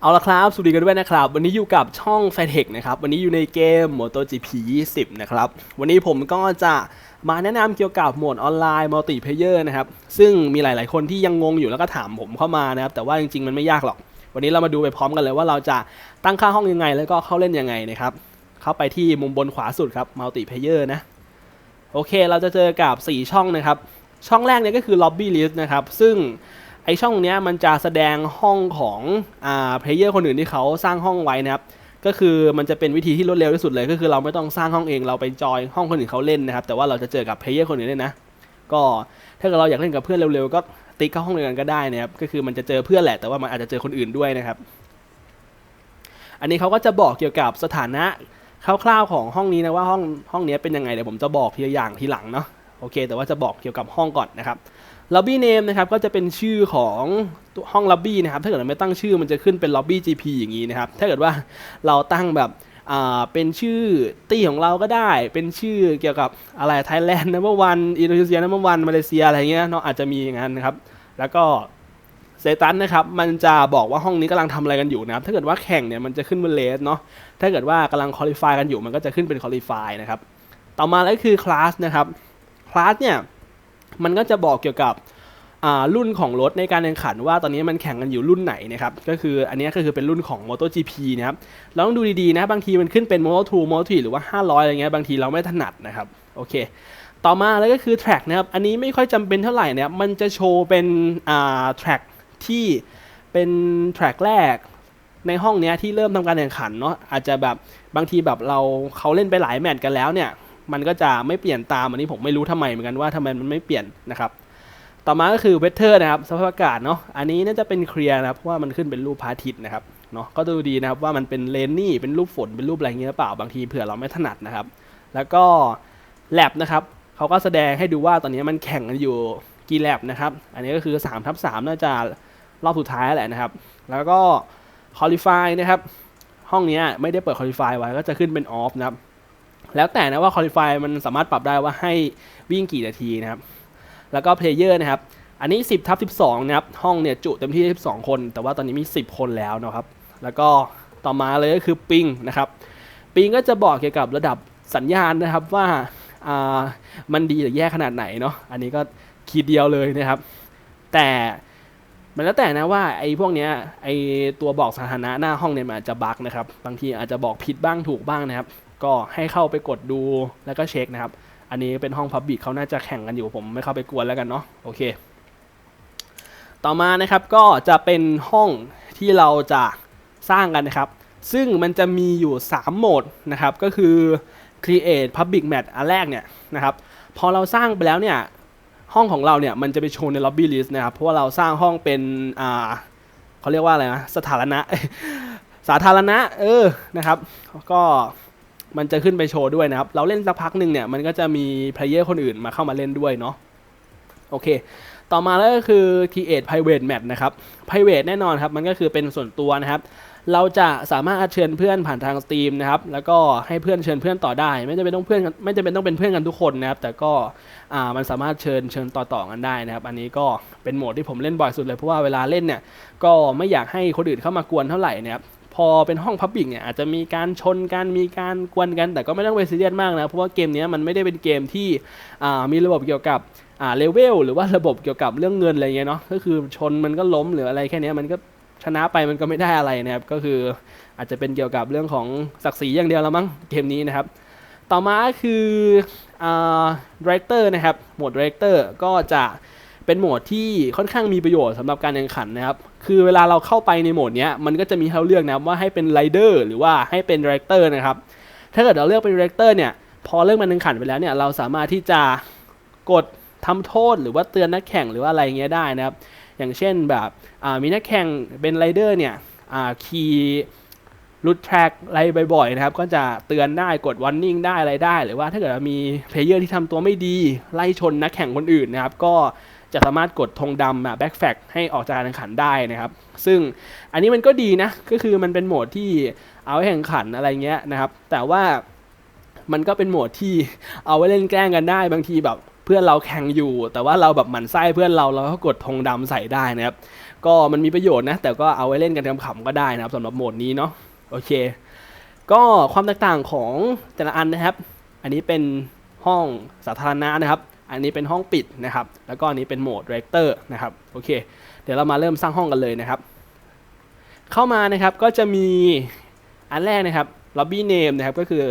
เอาละครับ สวัสดีกันด้วยนะครับ วันนี้อยู่กับช่อง f a t e c h นะครับ วันนี้อยู่ในเกม MotoGP 20 นะครับ วันนี้ผมก็จะมาแนะนำเกี่ยวกับโหมดออนไลน์มัลติเพเยอร์นะครับ ซึ่งมีหลาย ๆ คนที่ยังงงอยู่แล้วก็ถามผมเข้ามานะครับ แต่ว่าจริง ๆ มันไม่ยากหรอก วันนี้เรามาดูไปพร้อมกันเลยว่าเราจะตั้งค่าห้องยังไง แล้วก็เข้าเล่นยังไงนะครับ เข้าไปที่มุมบนขวาสุดครับมัลติเพเยอร์นะ โอเค เราจะเจอกับ 4 ช่องนะครับ ช่องแรกเนี่ยก็คือ Lobby List นะครับ ซึ่ง ไอช่องเนี้ยมันจะแสดงห้องของอ่าเพลเยอร์คนอื่นที่เขาสร้างห้องไว้นะครับก็คือมันจะเป็นวิธีที่รวดเร็วที่สุดเลยก็คือเราไม่ต้องสร้างห้องเองเราไปจอยห้องคนอื่นเขาเล่นนะครับแต่ว่าเราจะเจอกับเพลเยอร์คนอื่นด้วยนะก็ถ้าเกิดเราอยากเล่นกับเพื่อนเร็วๆก็ติ๊กเข้าห้องเดียวกันก็ได้นะครับก็คือมันจะเจอเพื่อนแหละแต่ว่ามันอาจจะเจอคนอื่นด้วยนะครับ อันนี้เขาก็จะบอกเกี่ยวกับสถานะคร่าวๆของห้องนี้นะว่าห้องห้องนี้เป็นยังไงเดี๋ยวผมจะบอกทีละอย่างทีหลังเนาะโอเค แต่ว่าจะบอกเกี่ยวกับห้องก่อนนะครับ lobby name นะครับก็จะเป็นชื่อของห้อง lobby นะครับถ้าเกิดเราไม่ตั้งชื่อมันจะขึ้นเป็น lobby GP อย่างนี้นะครับถ้าเกิดว่าเราตั้งแบบอ่าเป็นชื่อตี้ของเราก็ได้ เป็นชื่อเกี่ยวกับอะไร Thailand number one Indonesia number one มาเลเซียอะไรเงี้ยเนาะอาจจะมีอย่างนั้นนะครับ แล้วก็เซตันนะครับมันจะบอกว่าห้องนี้กำลังทำอะไรกันอยู่นะครับ ถ้าเกิดว่าแข่งเนี่ยมันจะขึ้นเป็นเลสเนาะถ้าเกิดว่ากำลังคอลี่ฟายกันอยู่มันก็จะขึ้นเป็นคอลี่ฟายนะครับ ต่อมาแล้วคือคลาสนะครับคลาสเนี่ย มันก็จะบอกเกี่ยวกับรุ่นของรถในการแข่งขันว่าตอนนี้มันแข่งกันอยู่รุ่นไหนนะครับก็คืออันนี้ก็คือเป็นรุ่นของ MotoGP นะครับเราต้องดูดีๆนะบางทีมันขึ้นเป็น Moto2 Moto3 หรือว่า 500 อะไรเงี้ยบางทีเราไม่ถนัดนะครับโอเค ต่อมาแล้วก็คือ track นะครับอันนี้ไม่ค่อยจำเป็นเท่าไหร่นะครับมันจะโชว์เป็นอ่า track ที่เป็น track แรกในห้องเนี้ยที่เริ่มทำการแข่งขันเนาะอาจจะแบบบางทีแบบเราเขาเล่นไปหลายแมตช์กันแล้วเนี่ย มันก็จะไม่เปลี่ยนตามอันนี้ผมไม่รู้ทำไมเหมือนกันว่าทำไมมันไม่เปลี่ยนนะครับ ต่อมาก็คือเวเทอร์นะครับสภาพอากาศเนาะอันนี้น่าจะเป็นเคลียร์นะครับเพราะว่ามันขึ้นเป็นรูปพระอาทิตย์นะครับเนาะก็ดูดีนะครับว่ามันเป็นเลนนี่เป็นรูปฝนเป็นรูปอะไรเงี้ยหรือเปล่าบางทีเผื่อเราไม่ถนัดนะครับ แล้วก็แลบนะครับเขาก็แสดงให้ดูว่าตอนนี้มันแข่งกันอยู่กี่แลบนะครับ อันนี้ก็คือ3ทับ3น่าจะรอบสุดท้ายแหละนะครับ แล้วก็คอลิฟายนะครับ ห้องนี้ไม่ได้เปิดคอลิฟายไว้ก็จะขึ้นเป็นออฟนะครับ แล้วแต่นะว่าคอลิฟายมันสามารถปรับได้ว่าให้วิ่งกี่นาทีนะครับ แล้วก็เพลเยอร์นะครับ อันนี้ 10ทับ12 นะครับ ห้องเนี่ยจุเต็มที่ 12 คน แต่ว่าตอนนี้มี 10 คนแล้วนะครับ แล้วก็ต่อมาเลยก็คือปิงนะครับ ปิงก็จะบอกเกี่ยวกับระดับสัญญาณนะครับว่ามันดีหรือแย่ขนาดไหนเนาะ อันนี้ก็คีดเดียวเลยนะครับ แต่มันแล้วแต่นะว่าไอ้พวกเนี้ยไอ้ตัวบอกสถานะหน้าห้องเนี่ยมันอาจจะบั๊กนะครับ บางทีอาจจะบอกผิดบ้างถูกบ้างนะครับ ก็ให้เข้าไปกดดูแล้วก็เช็คนะครับ อันนี้เป็นห้องพับบิกเขาน่าจะแข่งกันอยู่ผมไม่เข้าไปกวนแล้วกันเนาะโอเค ต่อมานะครับก็จะเป็นห้องที่เราจะสร้างกันนะครับ ซึ่งมันจะมีอยู่ 3 โหมดนะครับ ก็คือ create public match อันแรกเนี่ยนะครับ พอเราสร้างไปแล้วเนี่ย ห้องของเราเนี่ยมันจะไปโชว์ใน lobby list นะครับ เพราะว่าเราสร้างห้องเป็นอ่าเขาเรียกว่าอะไรนะ สถานะ สาธารณะ เออ นะครับ ก็ มันจะขึ้นไปโชว์ด้วยนะครับ เราเล่นสักพักหนึ่งเนี่ยมันก็จะมีเพลเยอร์คนอื่นมาเข้ามาเล่นด้วยเนาะโอเค ต่อมาแล้วก็คือ create private match นะครับ private แน่นอนครับ มันก็คือเป็นส่วนตัวนะครับ เราจะสามารถเชิญเพื่อนผ่านทาง Steam นะครับ แล้วก็ให้เพื่อนเชิญเพื่อนต่อได้ ไม่จำเป็นต้องเพื่อนกันไม่จำเป็นต้องเป็นเพื่อนกันทุกคนนะครับ แต่ก็อ่ามันสามารถเชิญเชิญต่อๆกันได้นะครับ อันนี้ก็เป็นโหมดที่ผมเล่นบ่อยสุดเลย เพราะว่าเวลาเล่นเนี่ย ก็ไม่อยากให้คนอื่นเข้ามากวนเท่าไหร่นะครับ พอเป็นห้องพับบิกเนี่ยอาจจะมีการชนกันมีการกวนกันแต่ก็ไม่ต้องไปซีเรียสมากนะเพราะว่าเกมนี้มันไม่ได้เป็นเกมที่มีระบบเกี่ยวกับเลเวลหรือว่าระบบเกี่ยวกับเรื่องเงินอะไรเงี้ยเนาะก็คือชนมันก็ล้มหรืออะไรแค่นี้มันก็ชนะไปมันก็ไม่ได้อะไรนะครับก็คืออาจจะเป็นเกี่ยวกับเรื่องของศักดิ์ศรีอย่างเดียวแล้วมั้งเกมนี้นะครับ ต่อมาคือดีเรคเตอร์นะครับโหมดดีเรคเตอร์ก็จะเป็นโหมดที่ค่อนข้างมีประโยชน์สำหรับการแข่งขันนะครับ คือเวลาเราเข้าไปในโหมดเนี้ยมันก็จะมีให้เราเลือกนะว่าให้เป็นไรเดอร์หรือว่าให้เป็นดีเรคเตอร์นะครับถ้าเกิดเราเลือกเป็นดีเรคเตอร์เนี่ยพอเริ่มการแข่งขันไปแล้วเนี่ยเราสามารถที่จะกดทำโทษหรือว่าเตือนนักแข่งหรือว่าอะไรเงี้ยได้นะครับ อย่างเช่นแบบมีนักแข่งเป็นไรเดอร์เนี่ยขี่ลุดแทร็กอะไรบ่อยๆนะครับ ก็จะเตือนได้กดวอร์นิ่งได้อะไรได้ หรือว่าถ้าเกิดว่ามีเพลเยอร์ที่ทำตัวไม่ดี ไล่ชนนักแข่งคนอื่นนะครับ ก็ จะสามารถกดธงดำแบ็กแฟกให้ออกจากการแข่งขันได้นะครับ ซึ่งอันนี้มันก็ดีนะ ก็คือมันเป็นโหมดที่เอาไว้แข่งขันอะไรเงี้ยนะครับ แต่ว่ามันก็เป็นโหมดที่เอาไว้เล่นแกล้งกันได้บางทีแบบเพื่อนเราแข่งอยู่ แต่ว่าเราแบบหมั่นไส้เพื่อนเราเราก็กดธงดำใส่ได้นะครับ ก็มันมีประโยชน์นะ แต่ก็เอาไว้เล่นกันขำๆก็ได้นะครับสำหรับโหมดนี้เนาะโอเค ก็ความแตกต่างของแต่ละอันนะครับ อันนี้เป็นห้องสาธารณะนะครับ อันนี้เป็นห้องปิดนะครับ แล้วก็อันนี้เป็นโหมดเรกเตอร์นะครับ โอเค เดี๋ยวเรามาเริ่มสร้างห้องกันเลยนะครับ เข้ามานะครับก็จะมีอันแรกนะครับ lobby name นะครับ ก็คือ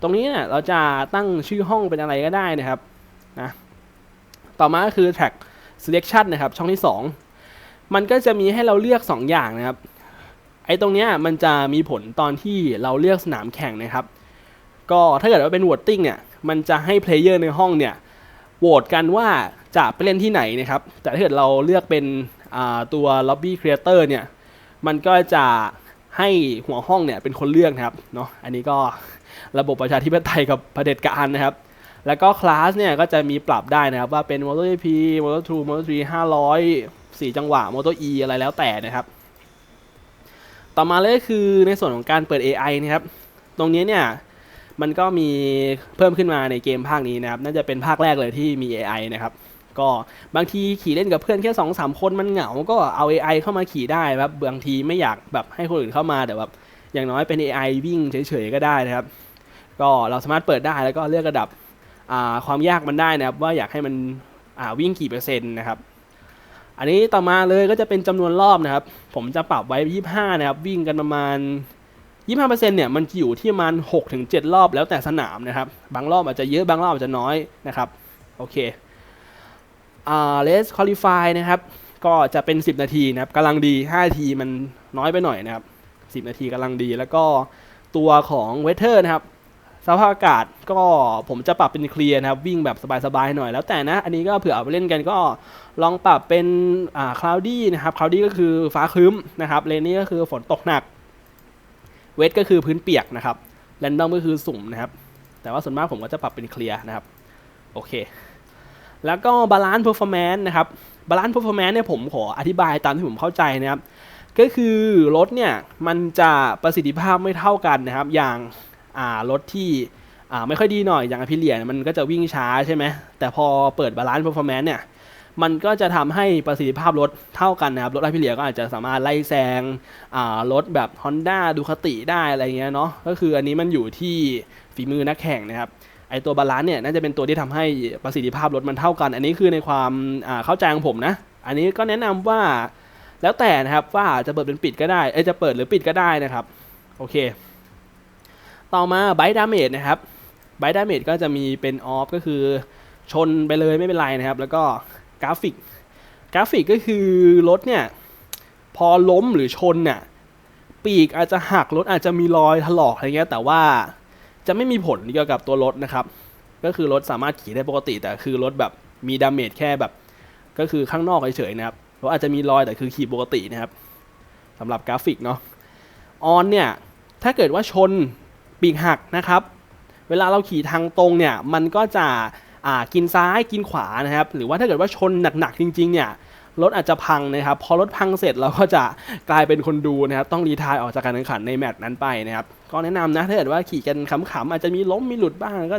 ตรงนี้เนี่ยเราจะตั้งชื่อห้องเป็นอะไรก็ได้นะครับนะ ต่อมาก็คือ track selection นะครับ ช่องที่ 2 มันก็จะมีให้เราเลือก 2 อย่างนะครับ ไอ้ตรงเนี้ยมันจะมีผลตอนที่เราเลือกสนามแข่งนะครับ ก็ถ้าเกิดว่าเป็น voting เนี่ย มันจะให้ player ในห้องเนี่ย โหวตกันว่าจะไปเล่นที่ไหนนะครับ แต่ถ้าเกิดเราเลือกเป็นตัว lobby creator เนี่ย มันก็จะให้หัวห้องเนี่ยเป็นคนเลือกนะครับ เนาะ อันนี้ก็ระบบประชาธิปไตยกับเผด็จการนะครับ แล้วก็คลาสเนี่ยก็จะมีปรับได้นะครับ ว่าเป็น MotoGP Moto2 Moto3 500 4 จังหวะ Moto E อะไรแล้วแต่นะครับ ต่อมาเลยคือในส่วนของการเปิด AI นะครับ ตรงนี้เนี่ย มันก็มีเพิ่มขึ้นมาในเกมภาคนี้นะครับ น่าจะเป็นภาคแรกเลยที่มี AI นะครับ ก็บางทีขี่เล่นกับเพื่อนแค่2อสคนมันเหงา ก็เอา AI เข้ามาขี่ได้ครับ บางทีไม่อยากแบบให้คนอื่นเข้ามาแต่แบบอย่างน้อยเป็น AI วิ่งเฉยๆก็ได้นะครับ ก็เราสามารถเปิดได้แล้วก็เลือกระดับความยากมันได้นะครับ ว่าอยากให้มันวิ่งกี่เปอร์เซ็นต์นะครับอันนี้ต่อมาเลยก็จะเป็นจำนวนรอบนะครับ ผมจะปรับไว้ 25 นะครับ วิ่งกันประมาณ 25%เนี่ยมันจะอยู่ที่ประมาณ6-7 รอบแล้วแต่สนามนะครับ บางรอบอาจจะเยอะบางรอบอาจจะน้อยนะครับ โอเคอ่าเลสคอลิฟายนะครับก็จะเป็น 10 นาทีนะครับกำลังดี 5 นาทีมันน้อยไปหน่อยนะครับ 10 นาทีกำลังดี แล้วก็ตัวของเวเทอร์นะครับสภาพอากาศก็ผมจะปรับเป็นเคลียร์นะครับ วิ่งแบบสบายๆหน่อยแล้วแต่นะ อันนี้ก็เผื่อเอาไปเล่นกันก็ลองปรับเป็นอ่าคลาวดี้นะครับคลาวดี้ก็คือฟ้าครึ้มนะครับเลนนี่ก็คือฝนตกหนัก เวทก็คือพื้นเปียกนะครับแรนดอมก็คือสุ่มนะครับ แต่ว่าส่วนมากผมก็จะปรับเป็นเคลียร์นะครับ โอเค แล้วก็บาลานซ์เพอร์ฟอร์แมนซ์นะครับบาลานซ์เพอร์ฟอร์แมนซ์เนี่ยผมขออธิบายตามที่ผมเข้าใจนะครับ ก็คือรถเนี่ย มันจะประสิทธิภาพไม่เท่ากันนะครับ อย่างรถที่ไม่ค่อยดีหน่อยอย่างอภิเลียมันก็จะวิ่งช้าใช่ไหมแต่พอเปิดบาลานซ์เพอร์ฟอร์แมนซ์เนี่ย มันก็จะทำให้ประสิทธิภาพรถเท่ากันนะครับ รถอภิเลียก็อาจจะสามารถไล่แซงรถแบบ Honda ดูคติได้อะไรเงี้ยเนาะก็คืออันนี้มันอยู่ที่ฝีมือนักแข่งนะครับไอตัวบาลานซ์เนี่ยน่าจะเป็นตัวที่ทำให้ประสิทธิภาพรถมันเท่ากัน อันนี้คือในความเข้าใจของผมนะ อันนี้ก็แนะนำว่าแล้วแต่นะครับว่าจะเปิดเป็นปิดก็ได้เอจะเปิดหรือปิดก็ได้นะครับโอเค ต่อมาไบดาเมจนะครับไบดาเมจก็จะมีเป็นออฟก็คือชนไปเลยไม่เป็นไรนะครับ แล้วก็ กราฟิก กราฟิกก็คือรถเนี่ยพอล้มหรือชนเนี่ยปีกอาจจะหักรถอาจจะมีรอยถลอกอะไรเงี้ยแต่ว่าจะไม่มีผลเกี่ยวกับตัวรถนะครับ ก็คือรถสามารถขี่ได้ปกติ แต่คือรถแบบมีดาเมจแค่แบบ ก็คือข้างนอกเฉยๆนะครับรถอาจจะมีรอยแต่คือขี่ปกตินะครับสำหรับกราฟิกเนาะออนเนี่ยถ้าเกิดว่าชนปีกหักนะครับ เวลาเราขี่ทางตรงเนี่ยมันก็จะ กินซ้ายกินขวานะครับ หรือว่าถ้าเกิดว่าชนหนักๆจริงๆเนี่ยรถอาจจะพังนะครับ พอรถพังเสร็จเราก็จะกลายเป็นคนดูนะครับ ต้องรีทายออกจากการแข่งขันในแมตช์นั้นไปนะครับ ก็แนะนำนะถ้าเกิดว่าขี่กันขำๆอาจจะมีล้มมีหลุดบ้างก็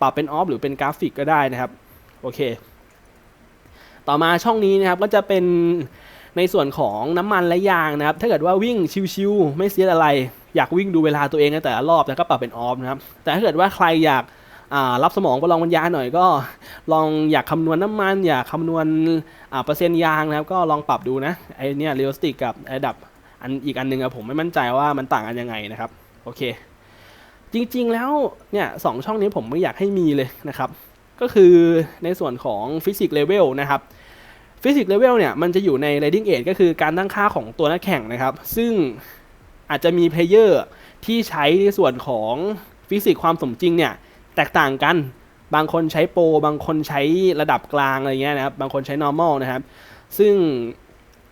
ปรับเป็นออฟหรือเป็นกราฟิกก็ได้นะครับ โอเค ต่อมาช่องนี้นะครับก็จะเป็นในส่วนของน้ำมันและยางนะครับ ถ้าเกิดว่าวิ่งชิวๆไม่เสียอะไร อยากวิ่งดูเวลาตัวเองในแต่ละรอบแล้วก็ปรับเป็นออฟนะครับ แต่ถ้าเกิดว่าใครอยาก รับสมองประลองปัญญาหน่อยก็ลองอยากคำนวณน้ำมัน อยากคำนวณเปอร์เซ็นต์ยางนะครับ ก็ลองปรับดูนะไอเนี่ยเรียลสติกกับไอดับอันอีกอันหนึ่งอะผมไม่มั่นใจว่ามันต่างกันยังไงนะครับโอเค จริงๆแล้วเนี่ยสองช่องนี้ผมไม่อยากให้มีเลยนะครับ ก็คือในส่วนของฟิสิกส์เลเวลนะครับฟิสิกส์เลเวลเนี่ยมันจะอยู่ใน Riding Age ก็คือการตั้งค่าของตัวนักแข่งนะครับ ซึ่งอาจจะมีเพลเยอร์ที่ใช้ในส่วนของฟิสิกส์ความสมจริงเนี่ย ตกต่างกัน บางคนใช้โปรบางคนใช้ระดับกลางอะไรเงี้ยนะครับ บางคนใช้ normal นะครับ ซึ่ง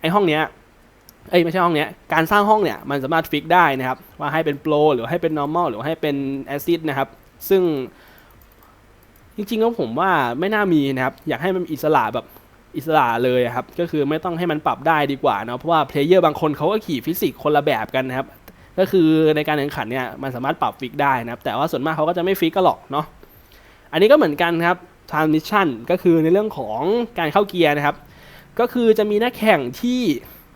ไอห้องเนี้ยเอ้ยไม่ใช่ห้องเนี้ย การสร้างห้องเนี่ยมันสามารถฟิกได้นะครับ ว่าให้เป็นโปรหรือให้เป็น normal หรือให้เป็น acid นะครับ ซึ่งจริงๆแล้วผมว่าไม่น่ามีนะครับ อยากให้มันอิสระแบบอิสระเลยครับ ก็คือไม่ต้องให้มันปรับได้ดีกว่านะเพราะว่าเพลเยอร์บางคนเขาก็ขี่ฟิสิกส์คนละแบบกันนะครับ ก็คือในการแข่งขันเนี่ยมันสามารถปรับฟิกได้นะครับ แต่ว่าส่วนมากเขาก็จะไม่ฟิกก็หรอกเนาะอันนี้ก็เหมือนกันครับ transmission ก็คือในเรื่องของการเข้าเกียร์นะครับ ก็คือจะมีนักแข่งที่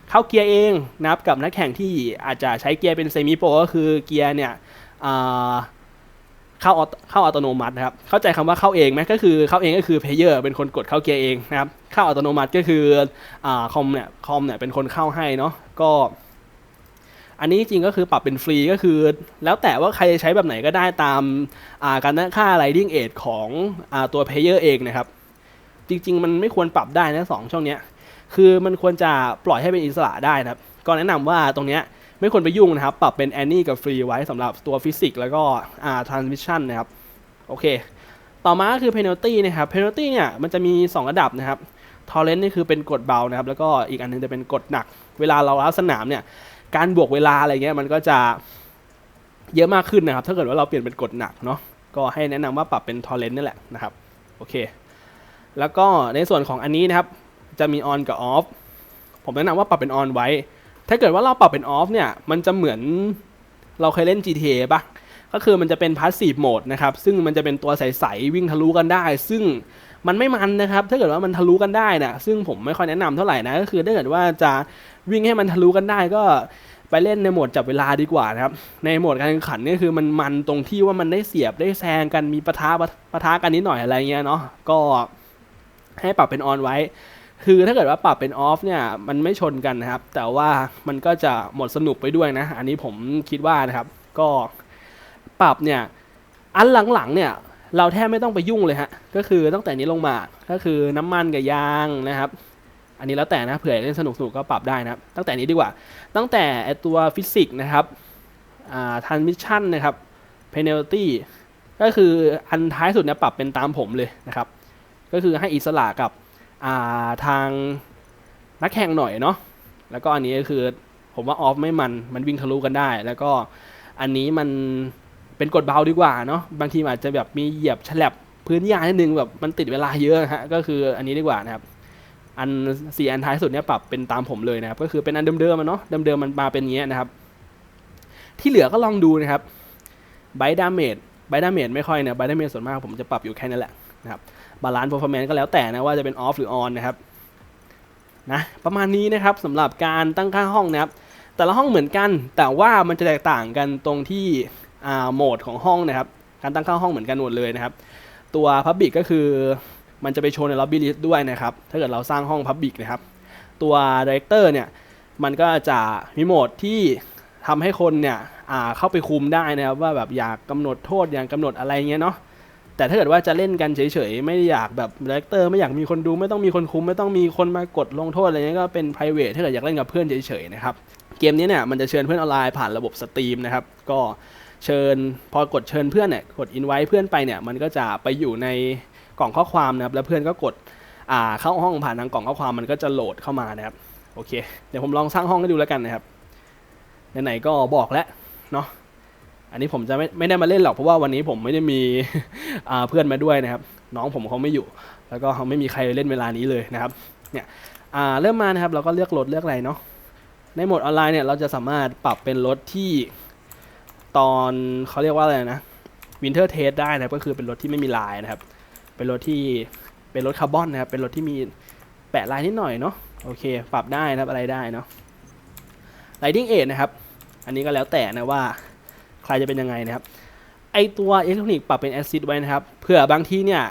เข้าเกียร์เองนะครับกับนักแข่งที่อาจจะใช้เกียร์เป็นเซมิโปรก็คือเกียร์เนี่ยเข้าออโตเข้าอัตโนมัตินะครับ เข้าใจคำว่าเข้าเองไหมก็คือเข้าเองก็คือเพลเยอร์เป็นคนกดเข้าเกียร์เองนะครับ เข้าอัตโนมัติก็คืออคอมเนี่ยคอมเนี่ยเป็นคนเข้าให้เนาะก็ อันนี้จริงก็คือปรับเป็นฟรีก็คือ แล้วแต่ว่าใครจะใช้แบบไหนก็ได้ตามาการตั้งค่า Riding Age ของอตัว Player เองนะครับ จริง ๆ มันไม่ควรปรับได้นะสองช่องเนี้ยคือมันควรจะปล่อยให้เป็นอิสระได้นะครับ ก็แนะนำว่าตรงเนี้ยไม่ควรไปยุ่งนะครับ ปรับเป็น Annie กับฟรีไว้สำหรับตัวฟิสิกส์แล้วก็อ่า transmission นะครับ โอเค ต่อมาก็คือ penalty นะครับ penalty เนี่ยมันจะมี 2 ระดับนะครับ torrent นี่คือเป็นกฎเบานะครับ แล้วก็อีกอันหนึงจะเป็นกฎหนัก เวลาเรารับสนามเนี่ย การบวกเวลาอะไรเงี้ยมันก็จะเยอะมากขึ้นนะครับ ถ้าเกิดว่าเราเปลี่ยนเป็นกฎหนักเนาะก็ให้แนะนำว่าปรับเป็นทอร์เรนต์นี่แหละนะครับโอเค แล้วก็ในส่วนของอันนี้นะครับ จะมีออนกับออฟผมแนะนำว่าปรับเป็นออนไว้ ถ้าเกิดว่าเราปรับเป็นออฟเนี่ยมันจะเหมือนเราเคยเล่น GTA ปะ ก็คือมันจะเป็น passive mode นะครับซึ่งมันจะเป็นตัวใสๆวิ่งทะลุกันได้ ซึ่งมันไม่มันนะครับถ้าเกิดว่ามันทะลุกันได้นะซึ่งผมไม่ค่อยแนะนำเท่าไหร่นะก็คือถ้าเกิดว่าจะวิ่งให้มันทะลุกันได้ก็ไปเล่นในโหมดจับเวลาดีกว่านะครับ ในโหมดการแข่งขันนี่คือมันมันตรงที่ว่ามันได้เสียบได้แซงกันมีปะทะปะทะกันนิดหน่อยอะไรเงี้ยเนาะก็ให้ปรับเป็น on ไว้ คือถ้าเกิดว่าปรับเป็นออฟเนี่ยมันไม่ชนกันนะครับ แต่ว่ามันก็จะหมดสนุกไปด้วยนะ อันนี้ผมคิดว่านะครับ ก็ ปรับเนี่ยอันหลังๆเนี่ยเราแทบไม่ต้องไปยุ่งเลยฮะก็คือตั้งแต่นี้ลงมาก็คือน้ำมันกับยางนะครับ อันนี้แล้วแต่นะเผื่อเล่นสนุกๆก็ปรับได้นะครับ ตั้งแต่นี้ดีกว่า ตั้งแต่ตัวฟิสิกส์นะครับทันมิชชั่นนะครับเพน a ลตี้ก็คืออันท้ายสุดเนี่ยปรับเป็นตามผมเลยนะครับ ก็คือให้อิสระกับาทางนักแข่งหน่อยเนาะแล้วก็อันนี้ก็คือผมว่าออฟไม่มันมันวิ่งทะลุกันได้ แล้วก็อันนี้มัน เป็นกฎเบาดีกว่าเนาะบางทีอาจจะแบบมีเหยียบฉลับพื้นยานิดนึงแบบมันติดเวลาเยอะฮะก็คืออันนี้ดีกว่านะครับอันสี่อันท้ายสุดเนี่ยปรับเป็นตามผมเลยนะครับก็คือเป็นอันเดิมๆมันเนาะเดิมๆมันมาเป็นอย่างเงี้ยนะครับ ที่เหลือก็ลองดูนะครับไบดาเมจไบดาเมจไม่ค่อยเนี่ยไบดาเมจส่วนมากผมจะปรับอยู่แค่นั้นแหละนะครับบาลานซ์ performance ก็แล้วแต่นะว่าจะเป็น off หรือ on นนะครับนะประมาณนี้นะครับสำหรับการตั้งค่าห้องนะครับแต่ละห้องเหมือนกันแต่ว่ามันจะแตกต่างกันตรงที่ โหมดของห้องนะครับ การตั้งค่าห้องเหมือนกันหมดเลยนะครับ ตัว Public ก็คือมันจะไปโชว์ใน lobby list ด้วยนะครับ ถ้าเกิดเราสร้างห้อง Public นะครับ ตัว Director เนี่ย มันก็จะมีโหมดที่ทำให้คนเนี่ยอ่าเข้าไปคุมได้นะครับ ว่าแบบอยากกำหนดโทษอยากกำหนดอะไรเงี้ยเนาะแต่ถ้าเกิดว่าจะเล่นกันเฉยๆ ไม่อยากแบบดีเลกเตอร์ไม่อยากมีคนดูไม่ต้องมีคนคุม ไม่ต้องมีคนมากดลงโทษอะไรเงี้ยก็เป็น p r i v a t e ถ้าเกิดอยากเล่นกับเพื่อนเฉยๆนะครับ เกมนี้เนี่ยมันจะเชิญเพื่อนออนไลน์ผ่านระบบสตรีมนะครับ ก็ เชิญ พอกดเชิญเพื่อนเนี่ยกด invite เพื่อนไปเนี่ยมันก็จะไปอยู่ในกล่องข้อความนะครับแล้วเพื่อนก็กดอ่าเข้าห้องผ่านทางกล่องข้อความมันก็จะโหลดเข้ามานะครับโอเค เดี๋ยวผมลองสร้างห้องให้ดูแล้วกันนะครับไหนๆก็บอกแล้วเนาะอันนี้ผมจะไม่ไม่ได้มาเล่นหรอกเพราะว่าวันนี้ผมไม่ได้มีอ่าเพื่อนมาด้วยนะครับ น้องผมเขาไม่อยู่ แล้วก็เขาไม่มีใครเล่นเวลานี้เลยนะครับเนี่ยอ่าเริ่มมานะครับเราก็เลือกรถเลือกอะไรเนาะในโหมดออนไลน์เนี่ยเราจะสามารถปรับเป็นรถที่ ตอนเขาเรียกว่าอะไรนะวินเทอร์เทสได้นะก็คือเป็นรถที่ไม่มีลายนะครับ เป็นรถที่เป็นรถคาร์บอนนะครับ เป็นรถที่มีแปะลายนิดหน่อยเนาะโอเค ปรับได้นะครับอะไรได้เนาะ Riding Age นะครับ อันนี้ก็แล้วแต่นะว่าใครจะเป็นยังไงนะครับ ไอตัวอิเล็กทรอนิกส์ปรับเป็นแอซิดไว้นะครับ เผื่อบางที่เนี่ย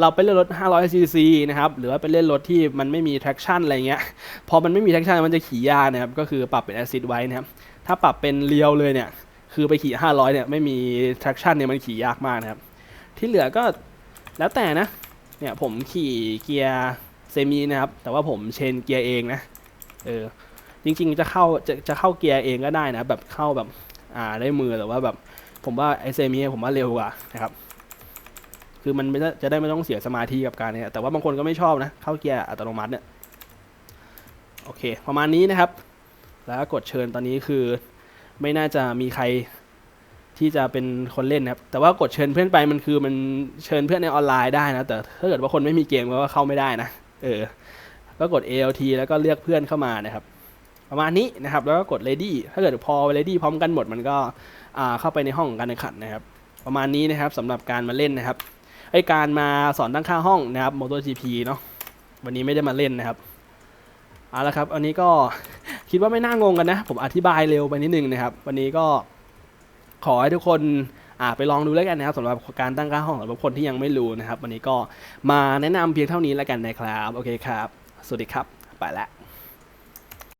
เราไปเล่นรถ 500 cc นะครับ หรือว่าไปเล่นรถที่มันไม่มี traction อะไรเงี้ย พอมันไม่มี traction มันจะขี่ยากนะครับ ก็คือปรับเป็นแอซิดไว้นะครับ ถ้าปรับเป็นเรียวเลยเนี่ย คือไปขี่ 500 เนี่ย ไม่มี traction เนี่ยมันขี่ยากมากนะครับ ที่เหลือก็แล้วแต่นะ เนี่ยผมขี่เกียร์เซมินะครับ แต่ว่าผมเชนเกียร์เองนะ เออ จริงๆจะเข้าจะจะเข้าเกียร์เองก็ได้นะ แบบเข้าแบบ อ่าได้มือแต่ว่าแบบ ผมว่าไอเซมิผมว่าเร็วกว่านะครับ คือมันไม่จะได้ไม่ต้องเสียสมาธิกับการเนี่ยแต่ว่าบางคนก็ไม่ชอบนะ เข้าเกียร์อัตโนมัติเนี่ย โอเค ประมาณนี้นะครับ แล้วกดเชิญตอนนี้คือไม่น่าจะมีใครที่จะเป็นคนเล่นนะครับ แต่ว่ากดเชิญเพื่อนไปมันคือมันเชิญเพื่อนในออนไลน์ได้นะ แต่ถ้าเกิดว่าคนไม่มีเกมก็เข้าไม่ได้นะ เออ ก็กด ALT แล้วก็เลือกเพื่อนเข้ามานะครับ ประมาณนี้นะครับ แล้วก็กด ready ถ้าเกิดพอ ready พร้อมกันหมดมันก็เข้าไปในห้องการแข่งขันนะครับ ประมาณนี้นะครับสำหรับการมาเล่นนะครับ ไอการมาสอนตั้งค่าห้องนะครับ MotoGP เนาะ วันนี้ไม่ได้มาเล่นนะครับ เอาละครับ อันนี้ก็ คิดว่าไม่น่างงกันนะ ผมอธิบายเร็วไปนิดนึงนะครับ วันนี้ก็ขอให้ทุกคนไปลองดูแล้วกันนะครับสำหรับการตั้งค่าห้องสำหรับคนที่ยังไม่รู้นะครับ วันนี้ก็มาแนะนำเพียงเท่านี้แล้วกันนะครับ โอเคครับ สวัสดีครับ ไปแล้ว